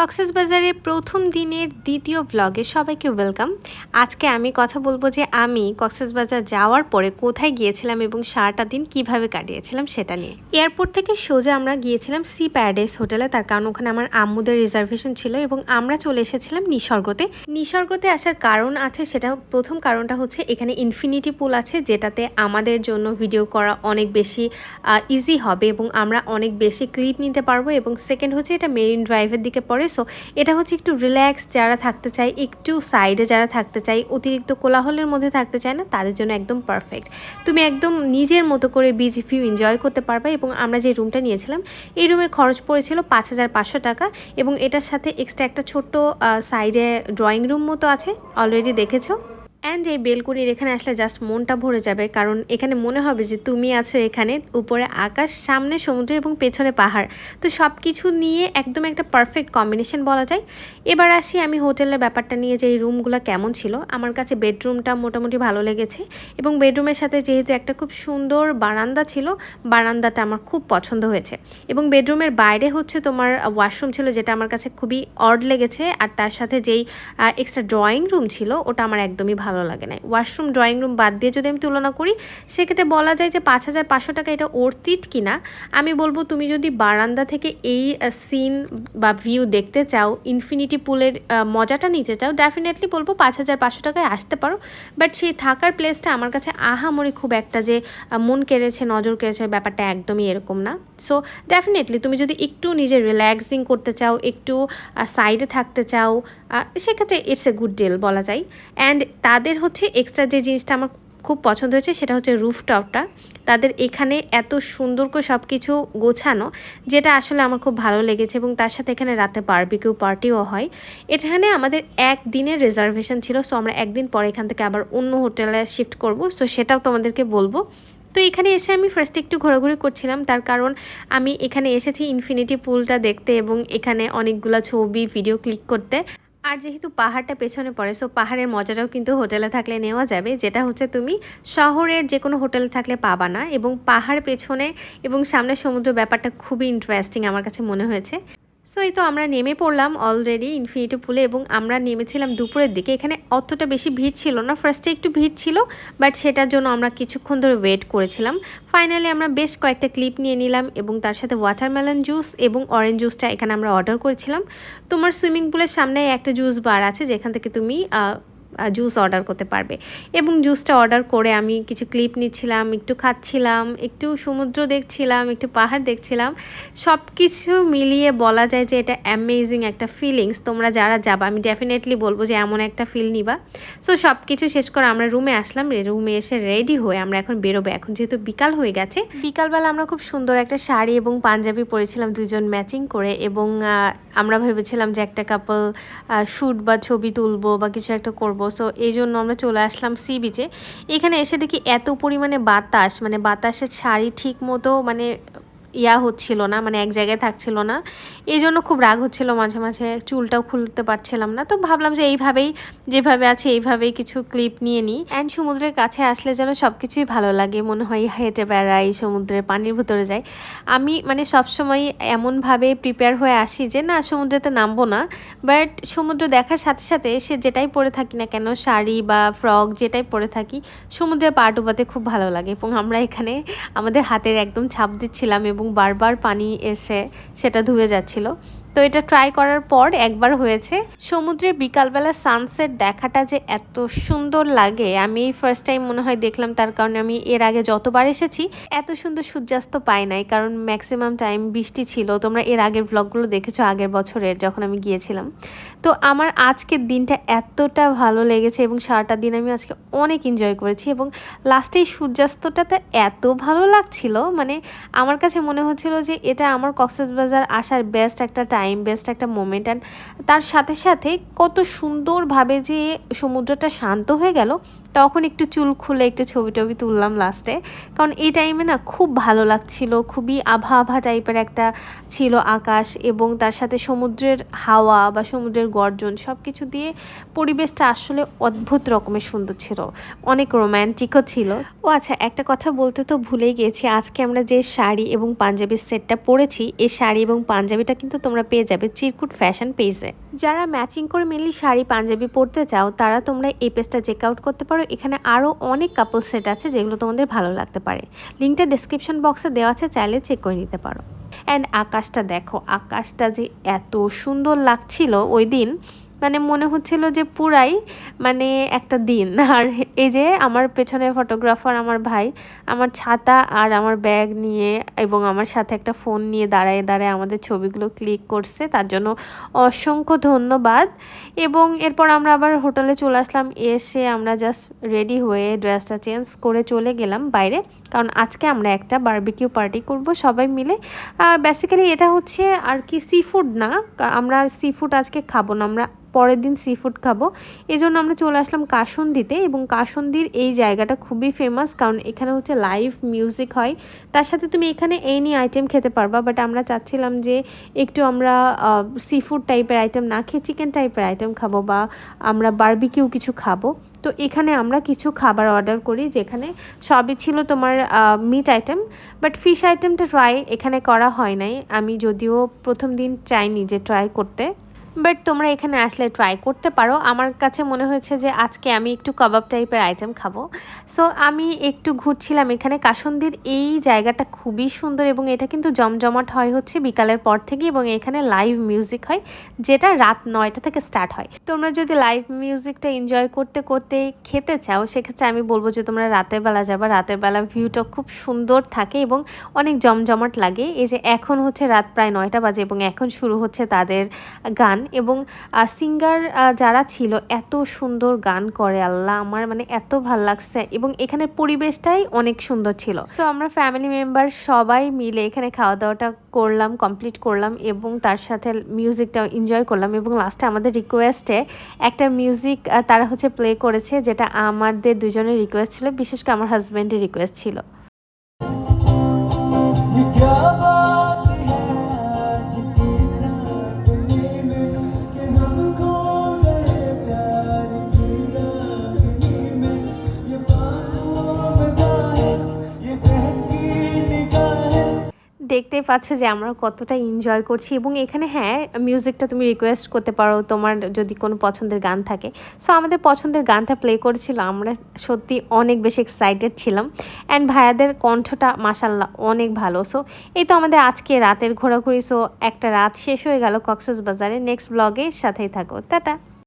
কক্সেস বাজারের প্রথম দিনের দ্বিতীয় ব্লগে সবাইকে ওয়েলকাম আজকে আমি কথা বলব যে আমি কক্সেস বাজার যাওয়ার পরে কোথায় গিয়েছিলাম এবং সারাটা দিন কীভাবে কাটিয়েছিলাম সেটা নিয়ে। এয়ারপোর্ট থেকে সোজা আমরা গিয়েছিলাম সি প্যারাডাইস হোটেলে, তার কারণ ওখানে আমার আম্মুদের রিজার্ভেশন ছিল এবং আমরা চলে এসেছিলাম নিসর্গতে। নিসর্গতে আসার কারণ আছে, সেটা প্রথম কারণটা হচ্ছে এখানে ইনফিনিটি পুল আছে, যেটাতে আমাদের জন্য ভিডিও করা অনেক বেশি ইজি হবে এবং আমরা অনেক বেশি ক্লিপ নিতে পারব এবং সেকেন্ড হচ্ছে এটা মেরিন ড্রাইভের দিকে পড়ে সো এটা হচ্ছে একটু রিল্যাক্স যারা থাকতে চায়, একটু সাইডে যারা থাকতে চায়, অতিরিক্ত কোলাহলের মধ্যে থাকতে চায় না, তাদের জন্য একদম পারফেক্ট তুমি একদম নিজের মতো করে বিচ ভিউ এনজয় করতে পারবে এবং আমরা যে রুমটা নিয়েছিলাম, এই রুমের খরচ পড়েছিল পাঁচ হাজার পাঁচশো টাকা এবং এটার সাথে এক্সট্রা একটা ছোট্ট সাইডে ড্রয়িং রুম মতো আছে অলরেডি দেখেছ? অ্যান্ড এই বেলকুনির এখানে আসলে জাস্ট মনটা ভরে যাবে। কারণ এখানে মনে হবে যে তুমি আছো এখানে, উপরে আকাশ, সামনে সমুদ্র এবং পেছনে পাহাড়। তো সব কিছু নিয়ে একদম একটা পারফেক্ট কম্বিনেশন বলা যায়। এবার আসি আমি হোটেলের ব্যাপারটা নিয়ে যে এই রুমগুলো কেমন ছিল। আমার কাছে বেডরুমটা মোটামুটি ভালো লেগেছে এবং বেডরুমের সাথে যেহেতু একটা খুব সুন্দর বারান্দা ছিল, বারান্দাটা আমার খুব পছন্দ হয়েছে। এবং বেডরুমের বাইরে হচ্ছে তোমার ওয়াশরুম ছিল যেটা আমার কাছে খুবই অড লেগেছে। আর তার সাথে যেই এক্সট্রা ড্রয়িং রুম ছিল, ওটা আমার একদমই ভালো লাগে না। ওয়াশরুম, ড্রয়িং রুম বাদ দিয়ে যদি আমি তুলনা করি, সেক্ষেত্রে বলা যায় যে পাঁচ হাজার পাঁচশো টাকা এটা অর্থিট কিনা। আমি বলব তুমি যদি বারান্দা থেকে এই সিন বা ভিউ দেখতে চাও ইনফিনিটি পুলের মজাটা নিতে চাও ডেফিনেটলি বলব পাঁচ হাজার পাঁচশো টাকায় আসতে পারো। বাট সেই থাকার প্লেসটা আমার কাছে আহামরি খুব একটা যে মন কেড়েছে, নজর কেড়েছে, ব্যাপারটা একদমই এরকম না। সো ডেফিনেটলি তুমি যদি একটু নিজে রিল্যাক্সিং করতে চাও, একটু সাইডে থাকতে চাও সেক্ষেত্রে ইটস এ গুড ডিল বলা যায়। অ্যান্ড তাদের হচ্ছে এক্সট্রা যে জিনিসটা আমার খুব পছন্দ হয়েছে সেটা হচ্ছে রুফটপটা তাদের এখানে এত সুন্দর করে সব কিছু গোছানো, যেটা আসলে আমার খুব ভালো লেগেছে এবং তার সাথে এখানে রাতে বারবিকিউ পার্টিও হয়। এখানে আমাদের একদিনের রিজার্ভেশন ছিল সো আমরা একদিন পরে এখান থেকে আবার অন্য হোটেলে শিফট করব। সো সেটাও তোমাদেরকে বলব। তো এখানে এসে আমি ফার্স্টে একটু ঘোরাঘুরি করছিলাম, তার কারণ আমি এখানে এসেছি ইনফিনিটি পুলটা দেখতে এবং এখানে অনেকগুলো ছবি ভিডিও ক্লিক করতে। আর যেহেতু পাহাড়টা পেছনে পড়ে সো পাহাড়ের মজাটাও কিন্তু হোটেলে থাকলে নেওয়া যাবে। যেটা হচ্ছে তুমি শহরের যে কোনো হোটেলে থাকলে পাবা না এবং পাহাড় পেছনে এবং সামনে সমুদ্র ব্যাপারটা খুবই ইন্টারেস্টিং আমার কাছে মনে হয়েছে। সো এই তো আমরা নেমে পড়লাম অলরেডি ইনফিনিটি পুলে এবং আমরা নেমেছিলাম দুপুরের দিকে। এখানে অতটা বেশি ভিড় ছিল না। ফার্স্টে একটু ভিড় ছিল বাট সেটার জন্য আমরা কিছুক্ষণ ধরে ওয়েট করেছিলাম। ফাইনালি আমরা বেশ কয়েকটা ক্লিপ নিয়ে নিলাম এবং তার সাথে ওয়াটারমেলন জুস এবং অরেঞ্জ জুসটা এখানে আমরা অর্ডার করেছিলাম। তোমার সুইমিং পুলের সামনে একটা জুস বার আছে, যেখান থেকে তুমি জুস অর্ডার করতে পারবে। এবং জুসটা অর্ডার করে আমি কিছু ক্লিপ নিচ্ছিলাম, একটু খাচ্ছিলাম, একটু সমুদ্র দেখছিলাম, একটু পাহাড় দেখছিলাম। সব কিছু মিলিয়ে বলা যায় যে এটা অ্যামেজিং একটা ফিলিংস তোমরা যারা যাবা, আমি ডেফিনেটলি বলব যে এমন একটা ফিল নিবা। সো সব কিছু শেষ করে আমরা রুমে আসলাম। রুমে এসে রেডি হয়ে আমরা এখন বেরোবো। এখন যেহেতু বিকাল হয়ে গেছে, বিকালবেলা আমরা খুব সুন্দর একটা শাড়ি এবং পাঞ্জাবি পরেছিলাম দুজন ম্যাচিং করে এবং আমরা ভেবেছিলাম যে একটা কাপল শ্যুট বা ছবি তুলবো বা কিছু একটা করব। সো এই জন্য আমরা চলে আসলাম সি বিচে এখানে এসে দেখি এত পরিমাণে বাতাস মানে বাতাসের শাড়ি ঠিক মতো মানে ইয়া হচ্ছিল না মানে এক জায়গায় থাকছিল না। এই জন্য খুব রাগ হচ্ছিল মাঝে মাঝে, চুলটাও খুলতে পারছিলাম না। তো ভাবলাম যে এইভাবেই, যেভাবে আছে এইভাবেই কিছু ক্লিপ নিয়ে নিই। অ্যান্ড সমুদ্রের কাছে আসলে যেন সব কিছুই ভালো লাগে, মনে হয় হেঁটে বেড়াই, সমুদ্রের পানির ভিতরে যাই। আমি মানে সবসময় এমনভাবে প্রিপেয়ার হয়ে আসি যে, না, সমুদ্রেতে নামবো না। বাট সমুদ্র দেখার সাথে সাথে সে যেটাই পরে থাকি না কেন, শাড়ি বা ফ্রক যেটাই পরে থাকি সমুদ্রে পা ডুবাতে খুব ভালো লাগে। এবং আমরা এখানে আমাদের হাতের একদম ছাপ দিচ্ছিলাম এবং বারবার পানি এসে সেটা ধুয়ে যাচ্ছিল। তো এটা ট্রাই করার পর একবার হয়েছে। সমুদ্রে বিকালবেলা সানসেট দেখাটা যে এত সুন্দর লাগে, আমি ফার্স্ট টাইম মনে হয় দেখলাম তার কারণে আমি এর আগে যতবার এসেছি, এত সুন্দর সূর্যাস্ত পাই নাই, কারণ ম্যাক্সিমাম টাইম বৃষ্টি ছিল। তোমরা এর আগের ব্লগগুলো দেখেছ আগের বছরের যখন আমি গিয়েছিলাম। তো আমার আজকের দিনটা এতটা ভালো লেগেছে এবং সারাটা দিন আমি আজকে অনেক এনজয় করেছি এবং লাস্টে এই সূর্যাস্তটাতে এত ভালো লাগছিল মানে আমার কাছে মনে হচ্ছিল যে এটা আমার কক্সবাজার আসার বেস্ট একটা টাইম টাইম বেস্ট একটা মোমেন্ট অ্যান্ড তার সাথে সাথে কত সুন্দরভাবে যে সমুদ্রটা শান্ত হয়ে গেল তখন একটু চুল খুলে একটু ছবি টবি তুললাম লাস্টে কারণ এই টাইমে না খুব ভালো লাগছিল, খুবই আভা আভা টাইপের একটা ছিল আকাশ এবং তার সাথে সমুদ্রের হাওয়া বা সমুদ্রের গর্জন সব কিছু দিয়ে পরিবেশটা আসলে অদ্ভুত রকমের সুন্দর ছিল। অনেক রোম্যান্টিকও ছিল। ও আচ্ছা একটা কথা বলতে তো ভুলেই গিয়েছি আজকে আমরা যে শাড়ি এবং পাঞ্জাবির সেটটা পরেছি, এই শাড়ি এবং পাঞ্জাবিটা কিন্তু তোমরা পেয়ে যাবে চিরকুট ফ্যাশন পেজে যারা ম্যাচিং করে মেনলি শাড়ি, পাঞ্জাবি পরতে চাও, তারা তোমরা এই পেজটা চেক আউট করতে পারো এখানে আরও অনেক কাপল সেট আছে যেগুলো তোমাদের ভালো লাগতে পারে। লিঙ্কটা ডিসক্রিপশন বক্সে দেওয়া আছে, চাইলে চেক করে নিতে পারো। অ্যান্ড আকাশটা দেখো, আকাশটা যে এত সুন্দর লাগছিল ওই দিন। মানে মনে হচ্ছিল যে পুরাই মানে একটা দিন। আর এই যে আমার পেছনে ফটোগ্রাফার আমার ভাই, আমার ছাতা আর আমার ব্যাগ নিয়ে এবং আমার সাথে একটা ফোন নিয়ে দাঁড়ায় দাঁড়ায় আমাদের ছবিগুলো ক্লিক করছে। তার জন্য অসংখ্য ধন্যবাদ। এবং এরপর আমরা আবার হোটেলে চলে আসলাম। এসে আমরা জাস্ট রেডি হয়ে ড্রেসটা চেঞ্জ করে চলে গেলাম বাইরে। কারণ আজকে আমরা একটা বার্বিকিউ পার্টি করব সবাই মিলে। বেসিক্যালি এটা হচ্ছে আর কি সি ফুড না আমরা সি ফুড আজকে খাব না। আমরা পরের দিন সি ফুড খাব। এই জন্য আমরা চলে আসলাম কাসন্দিতে এবং কাসন্দির এই জায়গাটা খুবই ফেমাস কারণ এখানে হচ্ছে লাইভ মিউজিক হয়। তার সাথে তুমি এখানে এনি আইটেম খেতে পারবা বাট আমরা চাচ্ছিলাম যে একটু আমরা সি ফুড টাইপের আইটেম না খেয়ে চিকেন টাইপের আইটেম খাব বা আমরা বার্বিকিউ কিছু খাব। তো এখানে আমরা কিছু খাবার অর্ডার করি, যেখানে সবই ছিল তোমার মিট আইটেম বাট ফিশ আইটেমটা ট্রাই এখানে করা হয় নাই। আমি যদিও প্রথম দিন চাইনি যে ট্রাই করতে। বাট তোমরা এখানে আসলে ট্রাই করতে পারো। আমার কাছে মনে হয়েছে যে আজকে আমি একটু কাবাব টাইপের আইটেম খাব। সো আমি একটু ঘুরছিলাম এখানে কাসন্দির। এই জায়গাটা খুবই সুন্দর এবং এটা কিন্তু জমজমাট হয় হচ্ছে বিকালের পর থেকে এবং এখানে লাইভ মিউজিক হয়, যেটা রাত নয়টা থেকে স্টার্ট হয়। তোমরা যদি লাইভ মিউজিকটা এনজয় করতে করতে খেতে চাও, সেক্ষেত্রে আমি বলব যে তোমরা রাতের বেলা যাবা। রাতের বেলা ভিউটা খুব সুন্দর থাকে এবং অনেক জমজমাট লাগে। এই যে এখন হচ্ছে রাত প্রায় নয়টা বাজে এবং এখন শুরু হচ্ছে তাদের গান। এবং সিঙ্গার যারা ছিল, এত সুন্দর গান করে, আল্লাহ, আমার মানে এত ভালো লাগছে। এবং এখানে পরিবেশটাই অনেক সুন্দর ছিল। সো আমরা ফ্যামিলি মেম্বার সবাই মিলে এখানে খাওয়া দাওয়াটা করলাম কমপ্লিট করলাম এবং তার সাথে মিউজিকটা এনজয় করলাম। এবং লাস্টে আমাদের রিকোয়েস্টে একটা মিউজিক তারা হচ্ছে প্লে করেছে, যেটা আমাদের দুজনের রিকোয়েস্ট ছিল। বিশেষ করে আমার হাজব্যান্ডের রিকোয়েস্ট ছিল। দেখতেই পাচ্ছ যে আমরা কতটা এনজয় করছি এবং এখানে হ্যাঁ মিউজিকটা তুমি রিকোয়েস্ট করতে পারো, তোমার যদি কোনো পছন্দের গান থাকে। সো আমাদের পছন্দের গানটা প্লে করেছিল, আমরা সত্যি অনেক বেশি এক্সাইটেড ছিলাম। অ্যান্ড ভাইয়াদের কণ্ঠটা মাসাল্লাহ অনেক ভালো। সো এই তো আমাদের আজকে রাতের ঘোরাঘুরি। সো একটা রাত শেষ হয়ে গেল কক্সেস বাজারে। নেক্সট ব্লগে সাথেই থাকো। টাটা!